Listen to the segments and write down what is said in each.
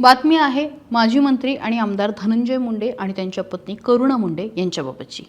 बातमी आहे माजी मंत्री आणि आमदार धनंजय मुंडे आणि त्यांच्या पत्नी करुणा मुंडे यांच्याबाबतची.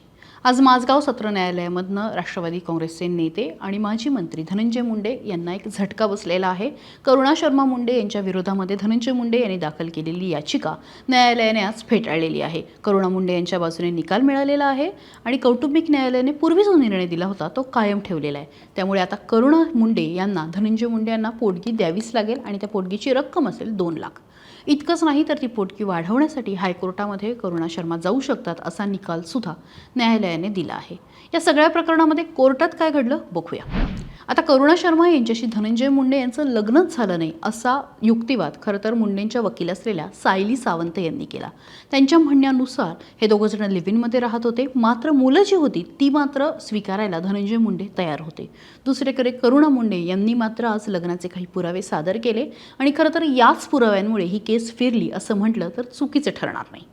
आज माझगाव सत्र न्यायालयामधनं राष्ट्रवादी काँग्रेसचे नेते आणि माजी मंत्री धनंजय मुंडे यांना एक झटका बसलेला आहे. करुणा शर्मा मुंडे यांच्या विरोधामध्ये धनंजय मुंडे यांनी दाखल केलेली याचिका न्यायालयाने आज फेटाळलेली आहे. करुणा मुंडे यांच्या बाजूने निकाल मिळालेला आहे आणि कौटुंबिक न्यायालयाने पूर्वी जो निर्णय दिला होता तो कायम ठेवलेला आहे. त्यामुळे आता करुणा मुंडे यांना धनंजय मुंडे यांना पोटगी द्यावीच लागेल आणि त्या पोटगीची रक्कम असेल दोन लाख. इतकंच नाही तर ती पोटकी वाढवण्यासाठी हायकोर्टामध्ये करुणा शर्मा जाऊ शकतात असा निकालसुद्धा न्यायालयाने दिला आहे. या सगळ्या प्रकरणामध्ये कोर्टात काय घडलं? बघूया. आता करुणा शर्मा यांच्याशी धनंजय मुंडे यांचं लग्नच झालं नाही असा युक्तिवाद खरं तर मुंडेंच्या वकील असलेल्या सायली सावंत यांनी केला. त्यांच्या म्हणण्यानुसार हे दोघं जण लिव्हिनमध्ये राहत होते. मात्र मुलं जी होती ती मात्र स्वीकारायला धनंजय मुंडे तयार होते. दुसरीकडे करुणा मुंडे यांनी मात्र आज लग्नाचे काही पुरावे सादर केले आणि खरं तर याच पुराव्यांमुळे ही केस फिरली असं म्हटलं तर चुकीचं ठरणार नाही.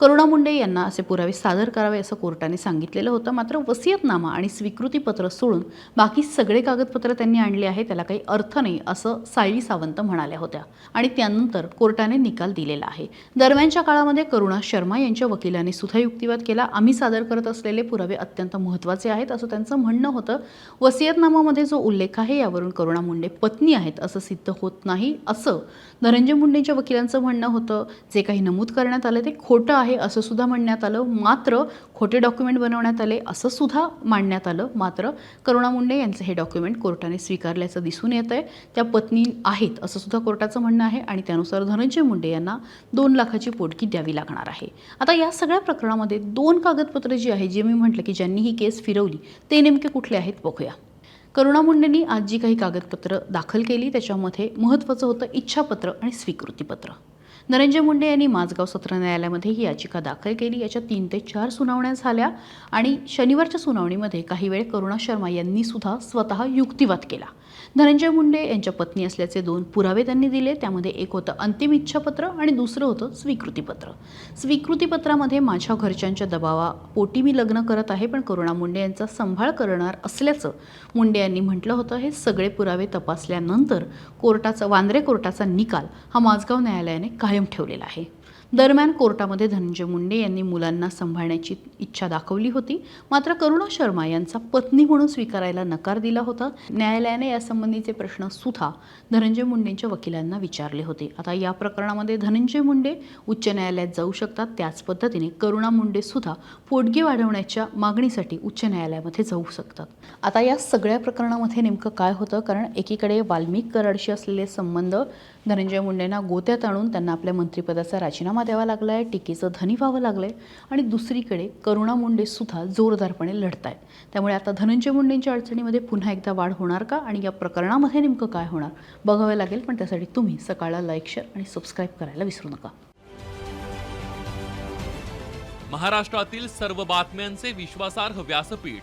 करुणा मुंडे यांना असे पुरावे सादर करावे असं कोर्टाने सांगितलेलं होतं. मात्र वसियतनामा आणि स्वीकृतीपत्र सोडून बाकी सगळे कागदपत्र त्यांनी आणले आहे त्याला काही अर्थ नाही असं सायली सावंत म्हणाल्या होत्या. आणि त्यानंतर कोर्टाने निकाल दिलेला आहे. दरम्यानच्या काळामध्ये करुणा शर्मा यांच्या वकिलांनी सुद्धा युक्तिवाद केला. आम्ही सादर करत असलेले पुरावे अत्यंत महत्त्वाचे आहेत असं त्यांचं म्हणणं होतं. वसियतनामामध्ये जो उल्लेख आहे यावरून करुणा मुंडे पत्नी आहेत असं सिद्ध होत नाही असं धनंजय मुंडेंच्या वकिलांचं म्हणणं होतं. जे काही नमूद करण्यात आलं ते खोटं आहे. असं सुद्धा म्हणण्यात आलं. मात्र खोटे डॉक्युमेंट बनवण्यात आले असं सुद्धा मांडण्यात आलं. मात्र करुणा मुंडे यांचं हे डॉक्युमेंट कोर्टाने स्वीकारल्याचं दिसून येत आहे. त्या पत्नी आहेत असं सुद्धा कोर्टाचं म्हणणं आहे आणि त्यानुसार धनंजय मुंडे यांना दोन लाखाची पोटगी द्यावी लागणार आहे. आता या सगळ्या प्रकरणामध्ये दोन कागदपत्र जी आहे जे मी म्हटलं की ज्यांनी ही केस फिरवली ते नेमके कुठले आहेत बघूया. करुणा मुंडेंनी आज जी काही कागदपत्र दाखल केली त्याच्यामध्ये महत्त्वाचं होतं इच्छापत्र आणि स्वीकृतीपत्र. धनंजय मुंडे यांनी माझगाव सत्र न्यायालयामध्ये ही याचिका दाखल केली. याच्या तीन ते चार सुनावण्या झाल्या आणि शनिवारच्या सुनावणीमध्ये काही वेळ करुणा शर्मा यांनी सुद्धा स्वतः युक्तिवाद केला. धनंजय मुंडे यांच्या पत्नी असल्याचे दोन पुरावे त्यांनी दिले. त्यामध्ये एक होतं अंतिम इच्छापत्र आणि दुसरं होतं स्वीकृतीपत्र. स्वीकृतीपत्रामध्ये माझ्या घरच्यांच्या दबावापोटी मी लग्न करत आहे पण करुणा मुंडे यांचा सांभाळ करणार असल्याचं मुंडे यांनी म्हटलं होतं. हे सगळे पुरावे तपासल्यानंतर कोर्टाचा वांद्रे कोर्टाचा निकाल हा माझगाव न्यायालयाने कायम ठेवलेला आहे. दरम्यान कोर्टामध्ये धनंजय मुंडे यांनी मुलांना सांभाळण्याची इच्छा दाखवली होती. मात्र करुणा शर्मा यांचा पत्नी म्हणून स्वीकारायला नकार दिला होता. न्यायालयाने यासंबंधीचे प्रश्न सुद्धा धनंजय मुंडेंच्या वकिलांना विचारले होते. आता या प्रकरणामध्ये धनंजय मुंडे उच्च न्यायालयात जाऊ शकतात. त्याच पद्धतीने करुणा मुंडे सुद्धा पोटगे वाढवण्याच्या मागणीसाठी उच्च न्यायालयामध्ये जाऊ शकतात. आता या सगळ्या प्रकरणामध्ये नेमकं काय होतं? कारण एकीकडे वाल्मिक कराडशी असलेले संबंध धनंजय मुंडेंना गोत्यात आणून त्यांना आपल्या मंत्रिपदाचा राजीनामा द्यावा लागला आहे टीकेचं धनी व्हावं लागलं आहे आणि दुसरीकडे करुणा मुंडेसुद्धा जोरदारपणे लढत आहेत त्यामुळे आता धनंजय मुंडेंच्या अडचणीमध्ये पुन्हा एकदा वाढ होणार का आणि या प्रकरणामध्ये नेमकं काय होणार? बघावं लागेल पण त्यासाठी तुम्ही सकाळला लाईक शेअर आणि सबस्क्राईब करायला विसरू नका. महाराष्ट्रातील सर्व बातम्यांचे विश्वासार्ह व्यासपीठ